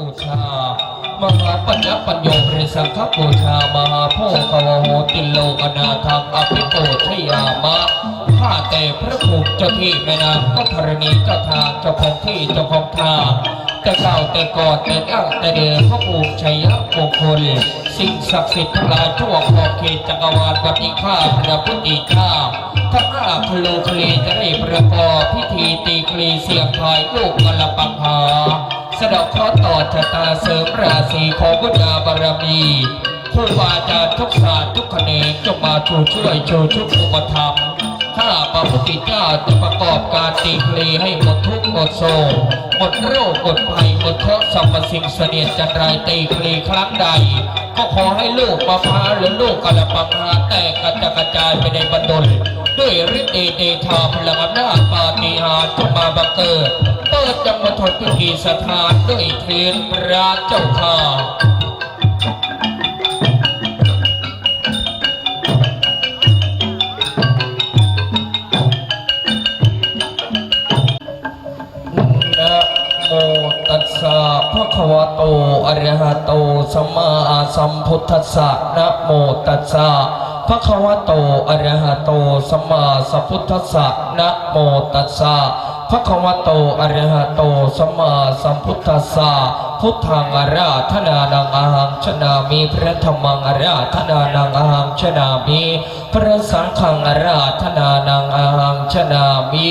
บูชามหาปัญญปัญโยเรสังฆบูชามหาโพกวโหติโลกนาทังอภิโตชยามะข้าแต่พระภูมิเจ้าที่แม่นางพระธรณีเจ้าทางเจ้าของที่เจ้าของทางแต่เก่าแต่ก่อนแต่ตั้งแต่เดิมพระภูมิชัยมงคลสิ่งศักดิ์สิทธิ์ทั้งหลายทั่วขอบเขตจักรวาลวันนี้ข้าพระพุทธเจ้าถ้าข้าคลูคลีจะได้ประกอบพิธีตีคลีเสียงทายลูกกละปังหา สะดอกเคราะห์ต่อชะตาเสริมราศีของบุญาบารมีครูบาอาจารย์ทุกศาสตร์ทุกแขนงจงมาชูช่วยชูชุบอุปธรรมข้าพระพุทธเจ้าจะประกอบการตีคลีให้หมดทุกข์หมดโศกหมดโรคหมดภัยหมดเคราะห์สรรพสิ่งเสนียดจันไรตีคลีครั้งใด ก็ขอให้ลูกมาพร้าวหรือลูกกระปังหาแตกกระจัดกระจายไปในบรรดล ด้วยฤทธิ์เดชเดชาพลังอำนาจปาฏิหาริย์จงมาบังเกิดเปิดจังหวัดทนพิธีสถานด้วยเทียนพระเจ้าค่ะนะโมตัสสะภะคะวะโตอะระหะโตสัมมาสัมพุทธัสสะนะโมตัสสะ ภะควะโตอรหะโตสัมมาสัมพุทธัสสะนะโมตัสสะภะควะโตอรหะโตสัมมาสัมพุทธัสสะพุทธังอาราธนานังอาหังชนามิพระธรรมังอาราธนานังอาหังชนามิพระสังฆังอาราธนานังอาหังชนามิ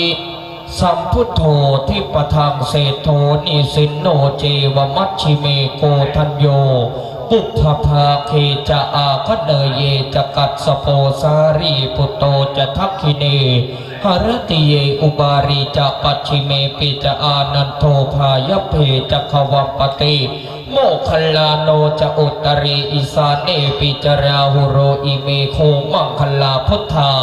สัมพุทโธที่ประทังเศธโธนิสินโนเจวมัชชิเมโกทัญโย ปุพพาเคจะอาคเนเยจะกัดสโปสารีปุตโตจะทักขิเนหรติเยอุบารีจะปัชิเมปิจะอานันโทพายเพจะขวัมปติโมคัลลาโนจะอุตรีอิสานเนปิจราหุโรอิเมโคมังคลาพุทธา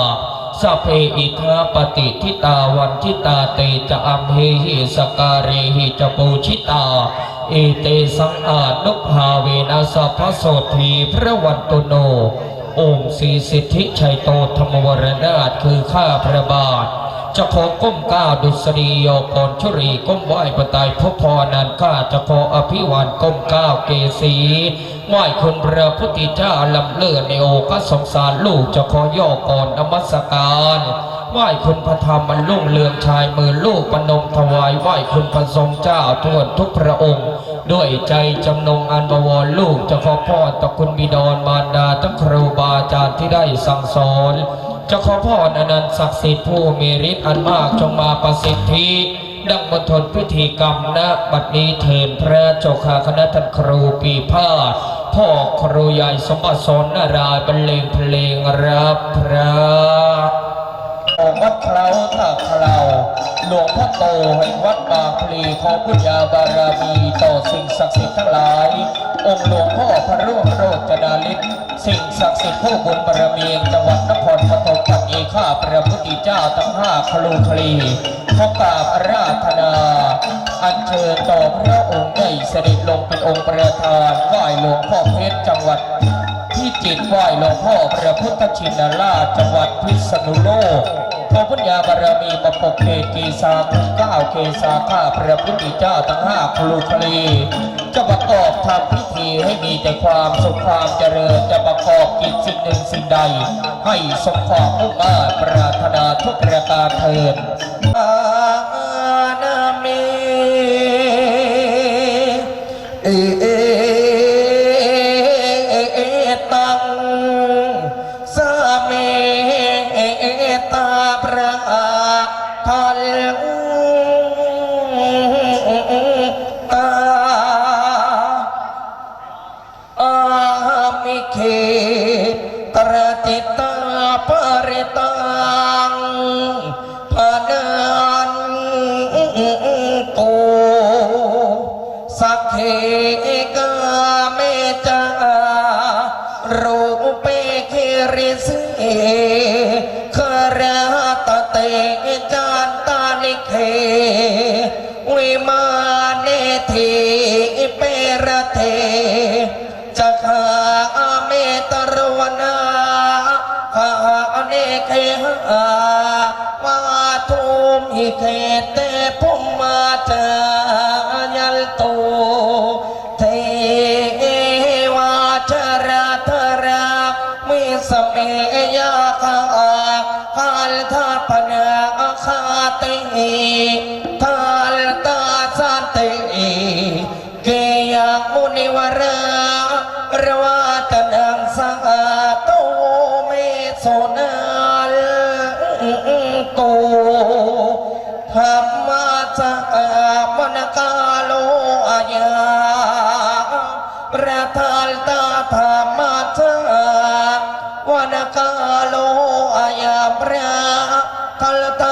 สเพอิทาปฏิทิตาวันทิตาเตจะอัมเหหิสการเรหิจะปูชิตา อเตสังอาจนุภาเวนัสสะพระโสธีพระวันตุโนองค์สีสิทธิชัยโตธรรมวรนาถคือข้าพระบาท จะขอก้มก้าวดุษฎีโยกรชุรีก้มไหวปตายพบพรนันข้าจะขออภิวันก้มก้าวเกษีไหวคุณพระพุทธเจ้าลำเลื่อนในโอกาสสงสารลูกจะขอย่อก่อนนมัสการ ไหว้คุณพระธรรมมันลุ่งเรืองชายมือลูกปนมถวายไหว้คุณพระทรงเจ้าทั่วทุกพระองค์ ด้วยใจจำนงอันบวรลูกจะขอพ่อต่อคุณบิดรมารดาทั้งครูบาอาจารย์ที่ได้สั่งสอนจะขอพรอนันต์ศักดิ์สิทธิ์ผู้มีฤทธิ์อันมากจงมาประสิทธิดังบทนพิธีกรรมณบัดนี้เทินพระเจ้าข้าคณะท่านครูปีพาดพ่อครูใหญ่สมบัติสอนนารายบรรเลงเพลงรับพระ วัดเคล้าท่าเคลาหลวงพ่อโตแห่งวัดบางพลีขอพุทธาบารมีต่อสิ่งศักดิ์สิทธิ์ทั้งหลาย องค์หลวงพ่อพระร่วงโรจนาลิศสิ่งศักดิ์สิทธิ์ผู้บุญบารมีจังหวัดนครปฐมปัตเอข้าพระพุทธเจ้าทั้งห้าคลูคลีขอกราบอาราธนา อัญเชิญต่อพระองค์ได้เสด็จลงเป็นองค์ประธานไหว้หลวงพ่อเพชรจังหวัด จิตไหว้หลวงพ่อพระพุทธชินราชจังหวัดพิษณุโลกพระพุทธญาบารมีมาปกเกเกษาทั้งเก้าเกษาข้าพระพุทธเจ้าทั้งห้าครูคลีจะประกอบทำพิธีให้มีแต่ความสุขความเจริญจะประกอบกิจสิ่งหนึ่งสิ่งใด ให้สมความมุ่งมั่นปรารถนาทุกประการเถิดอาน เทเตพุมมาจ หากมาจากมนกาโลอาญาประทานตาธรรมาจากวนกาโลอาญาพระทัลตา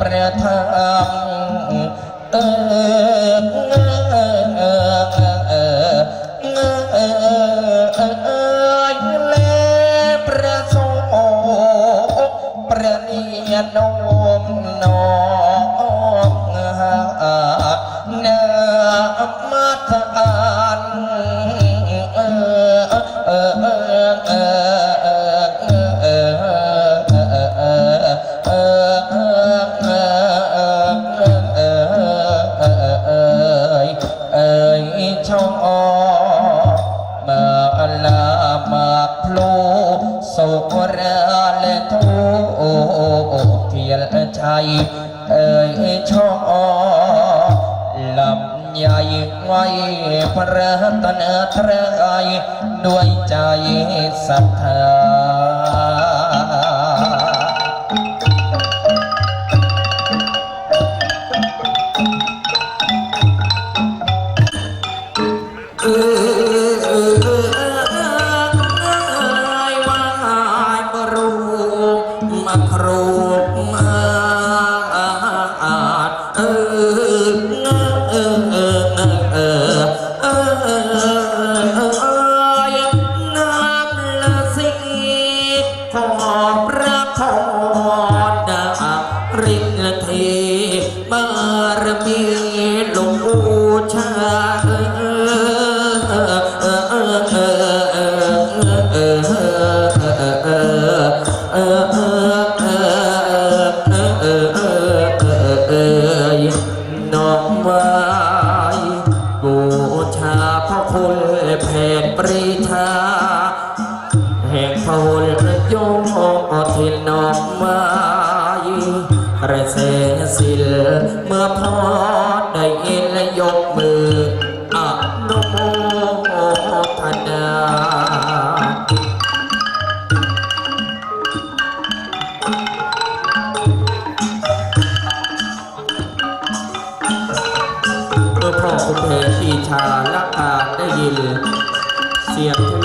ประทับเออ พระตนาตรายด้วยใจศรัทธา آآ آآ آآ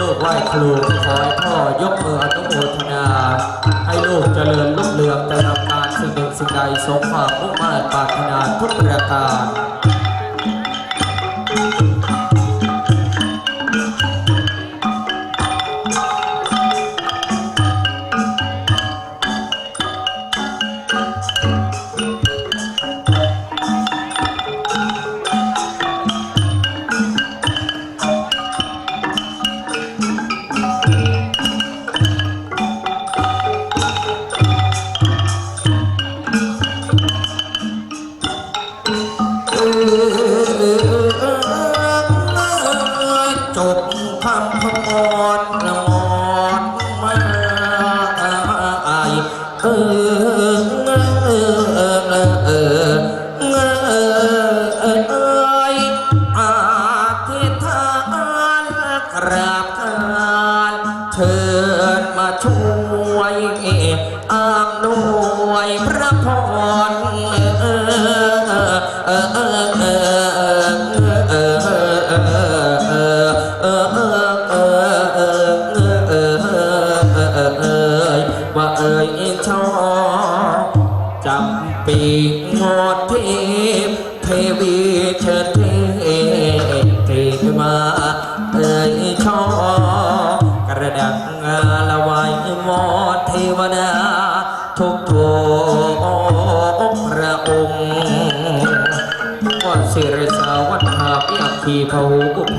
ลูกไหว้ครูขอให้พ่อยกมืออนุโมทนา ให้ลูกเจริญรุ่งเรืองแต่ทำการสิ่งหนึ่งสิ่งใดสมความมุ่งมั่นปรารถนาทุกประการ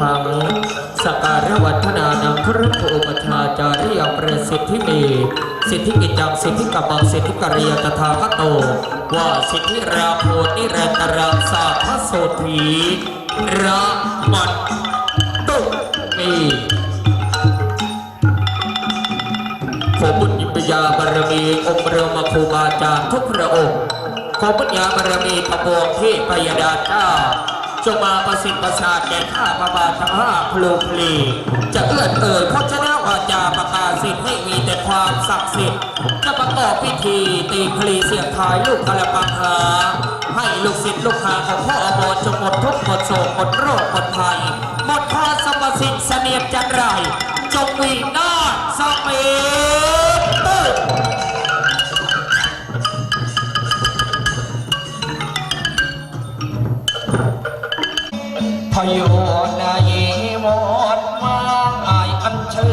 พังสการวัฒนานังพระภูมิชาจาริยประสิทธิเมสิทธิกิจังสิทธิกับังสิทธิกริยตถาคโต ว่าสิทธิราโพนิรันตรังสาพโสถีระมัดตุมีขอบุญญญาบารมีองค์บรมครูบาอาจารย์ทุกพระองค์ขอบุญญาบารมีพระบวงที่ปยดาเจ้า จงมาประสิทธิ์ประสาทแก่ข้าพระบาททั้งห้าพลูพลีจะเอื้อนเอ่ยพจนวาจาประกาศสิทธิ์ให้มีแต่ความศักดิ์สิทธิ์จะประกอบพิธีตีคลีเสียงทายลูกกระปังหาให้ลูกศิษย์ลูกหาของพ่ออบอจงหมดทุกข์หมดโศกหมดโรคหมดภัยหมดข้อสรรพสิ่งเสนียดจันไรจงวีนาสเป พยนายมดมาอายอันเชิ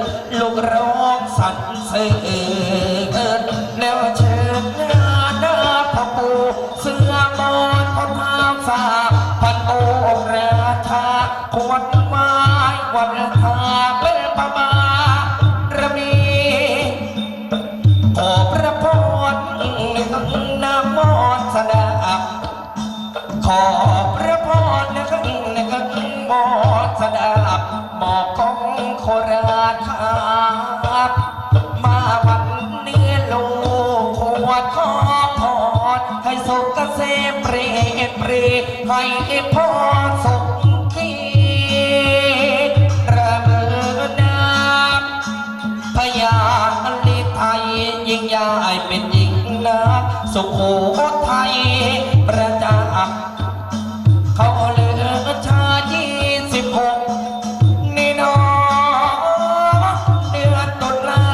ญ ลูกร้องสรรเสริญแล้วเชิญงานหน้าพ่อปู่เสื้อมอนพนามสาพันโองค์ราชาควัญไม้วันทา ตเปรตให้พรสุขีระเบิดน้ำพญาลิไทยยิ่งใหญ่เป็นยิ่งนักสุโขทัยประจักษ์เขาเลือชายี่สิบหกนี่นอเดือนตุลา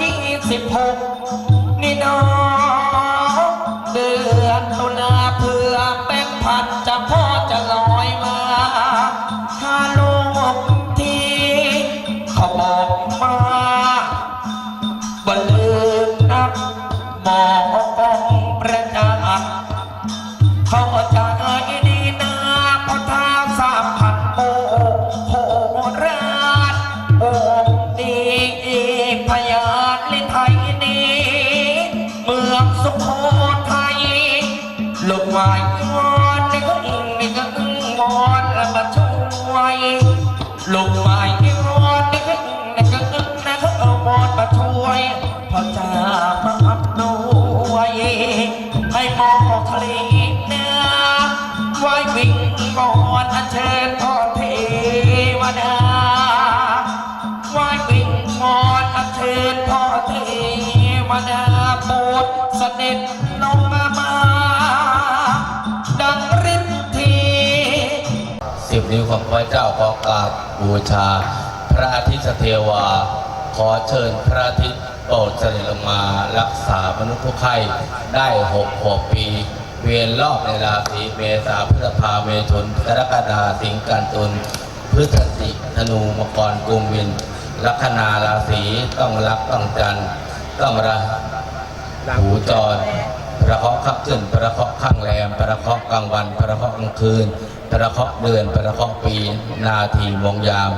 ยี่สิบหกนี่นอเดือนตุลา นพ่อเทวดาโปรดเสด็จลงมา ดังฤทธีสิบนิ้วของพระเจ้าขอกราบบูชา พระอาทิตย์เทวา ขอเชิญพระอาทิตย์โปรดเสด็จลงมารักษามนุษย์ผู้ไข้ได้หกหกปี เวียนรอบในราศีเมษาพฤษภาเมถุนกรกฎาสิงหกันตุลพฤศจิธนูมกรกุมวิน ลัคนาราศีต้องรักต้องจันต้องระหูจรประเคราะห์ขับขึ้นประเคราะห์ข้างแรมประเคราะห์กลางวัน ประเคราะห์กลางคืน ประเคราะห์เดือน ประเคราะห์ปี นาทีมงยาม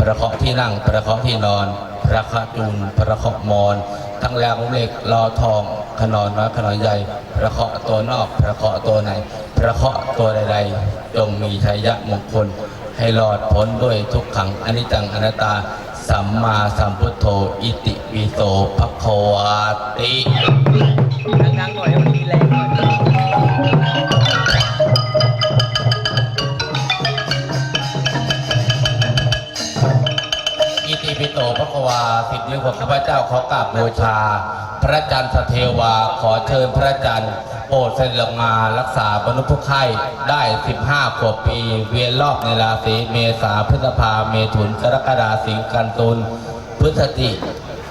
ประเคราะห์ที่นั่ง ประเคราะห์ที่นอน ประเคราะห์จุนประเคราะห์มอน ทั้งแรงเหล็กลอทองขนอนน้อยขนอนใหญ่ ประเคราะห์ตัวนอก ประเคราะห์ตัวในประเคราะห์ตัวใดๆจงมีชัยยะมงคลให้รอดพ้นด้วยทุกขังอนิจจังอนัตตา สัมมาสัมพุทโธอิติปิโสภควาติดังๆหน่อยมันมีแรงหน่อยอิติปิโตพระควาสิบนิ้วของข้าพเจ้าขอกราบบูชา พระจันทร์สเทวาขอเชิญพระจันทร์ โปรดเสด็จลงมารักษามนุษย์ผู้ไข้ได้ 15 ขวบปี เวียนรอบในราศีเมษาพฤษภาเมถุนกรกฎาสิงห์กันตุลพฤศจิ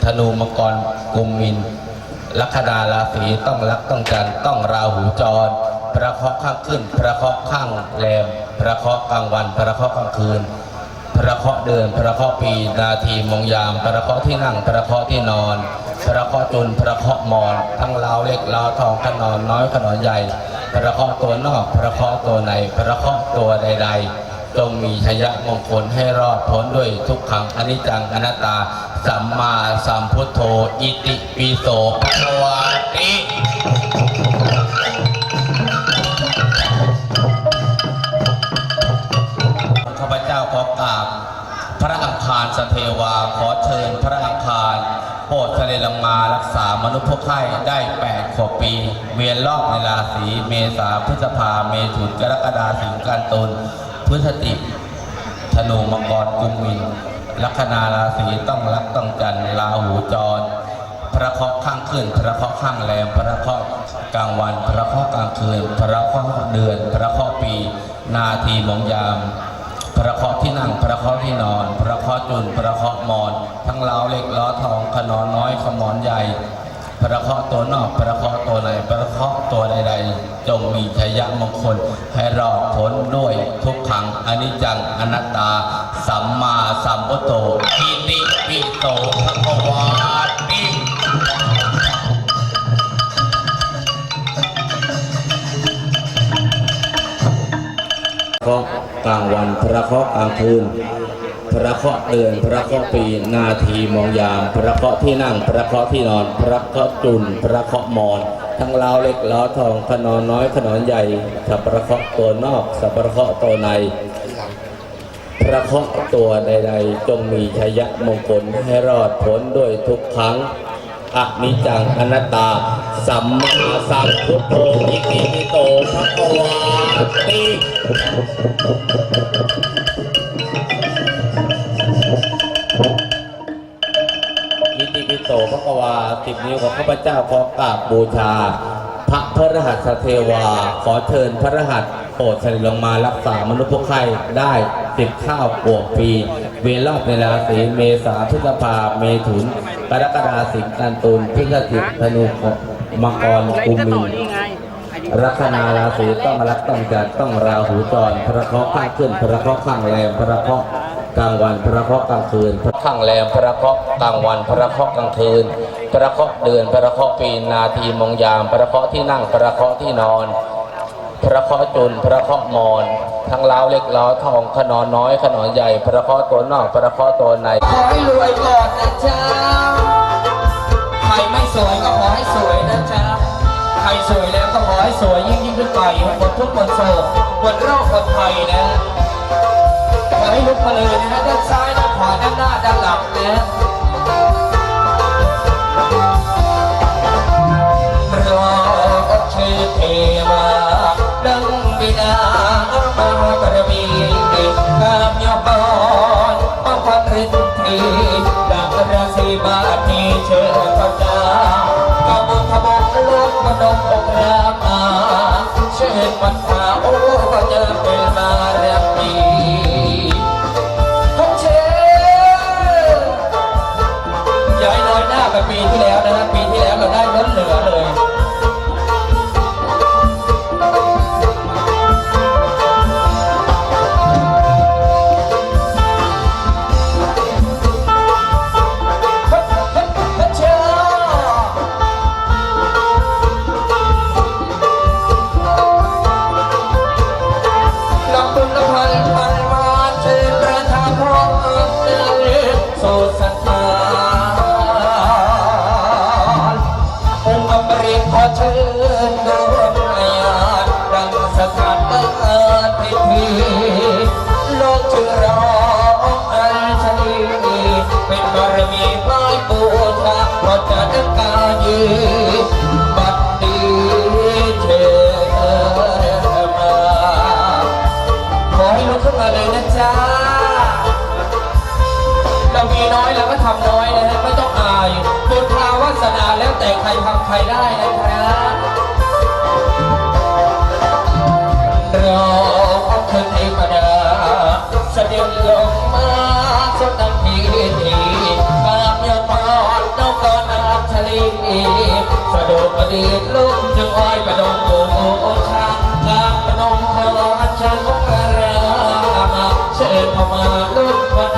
ธนูมังกรกุมมินลัคนาราศีต้องรักต้องจันทร์ต้องราหูจร ประเคราะข้างขึ้น ประเคราะข้างแรม ประเคราะกลางวัน ประเคราะกลางคืน ประเคราะเดือนประเคราะปีนาทีมงยามประเคราะที่นั่งประเคราะที่นอนประเคราะจุนประเคราะมอน ทั้งลาวเล็กลาวทองขนอนน้อยขนอนใหญ่ประเคราะตัวนอกประเคราะตัวในประเคราะตัวใด ๆจงมีชยยะมงคลให้รอดพ้นด้วยทุกขังอนิจจังอนัตตา สัมมาสัมพุทโธ อิติปิโสภควาติ เทวาขอเชิญพระอังคารโปรดเสด็จลงมารักษามนุษย์ผู้ไข้ได้8ขวบปี เวียนรอบในราศีเมษาพฤษภาเมถุนกรกฎาสิงห์กันตุลพฤศจิธนูมังกรกุมมินลัคนาราศีต้องรักต้องจันทร์ราหูจร พระเคราะห์ข้างขึ้น พระเคราะห์ข้างแรมพระเคราะห์กลางวัน พระเคราะห์กลางคืน พระเคราะห์เดือน พระเคราะห์ปี นาทีมงยาม พระเคราะห์ที่นั่งพระเคราะห์ที่นอนพระเคราะห์จุนพระเคราะห์มอน ทั้งลาวเล็กล้อทองขนอนน้อยขมอนใหญ่พระเคราะห์ตัวนอกพระเคราะห์ตัวในพระเคราะห์ตัวใดๆจงมีชัยยะมงคล ให้รอดพ้นด้วยทุกขังอนิจจังอนัตตา สัมมาสัมพุทโธอิติปิโตภควาติ เคาะกลางวันพระเคราะห์กลางคืน พระเคราะห์เดือนพระเคราะห์ปีนาทีมองยาม พระเคราะห์ที่นั่ง พระเคราะห์ที่นอน พระเคราะห์จุนพระเคราะห์มอน ทั้งลาวเล็กล้าวทองขนอนน้อยขนอนใหญ่สับประเคราะห์ตัวนอกสับประเคราะห์ตัวในพระเคราะห์ตัวใดๆ จงมีชัยยะมงคลให้รอดพ้นด้วยทุกครั้งอนิจจังอนัตตา สัมมาสัมพุทโธอิติปิโตภควาติอิติปิโสพระกวาสิบนิ้วของข้าพเจ้าขอกราบบูชา พระพระรหัสเทวา ขอเชิญพระรหัสโปรดเสด็จลงมารักษามนุษย์ผู้ไข้ได้สิบข้าวปวกปี เวลรอบในราศีเมษาพฤษภาเมถุนกรกฎาสิงห์กันตุลพฤศจิกธนูมังกรกุมมิน ลัคนาราศีต้องรักต้องจัดต้องราหูจรพระเคราะห์ข้างขึ้นพระเคราะห์ข้างแรมพระเคราะห์กลางวันพระเคราะห์กลางคืนพระข้างแรมพระเคราะห์กลางวันพระเคราะห์กลางคืน พระเคราะห์เดือนพระเคราะห์ปีนาทีมงยาม พระเคราะห์ที่นั่งพระเคราะห์ที่นอนพพระเคราะห์จุนพระเคราะห์มอน ทั้งล้าวเล็กล้าวทองขนอนน้อยขนอนใหญ่ พระเคราะห์ตัวนอกพระเคราะห์ตัวในขอให้รวยก่อนนะจ๊ะใครไม่สวยก็ขอให้สวยนะจ๊ะ ใครสวยแล้วก็ขอให้สวยยิ่งยิ่งขึ้นไปหมดทุกหมดโศกหมดโรคหมดภัยนะขอให้ลุกมาเลยนะฮะด้านซ้ายด้านขวาด้านหน้าด้านหลังนะรอชื่อเทวาดังบิดามหาบารมีข้ามยกรมาพันรินทีดังราศีบาทีเชิญพระเจ้า นมองรามาเชิญวันมาโอ้เจอเป็นบารมีทุก สะดุดประดิษฐ์ลุกจึงอ้อประดมโอ้โอชาทางประนมพระราชนกกระมาเชิดพมาลุกพระ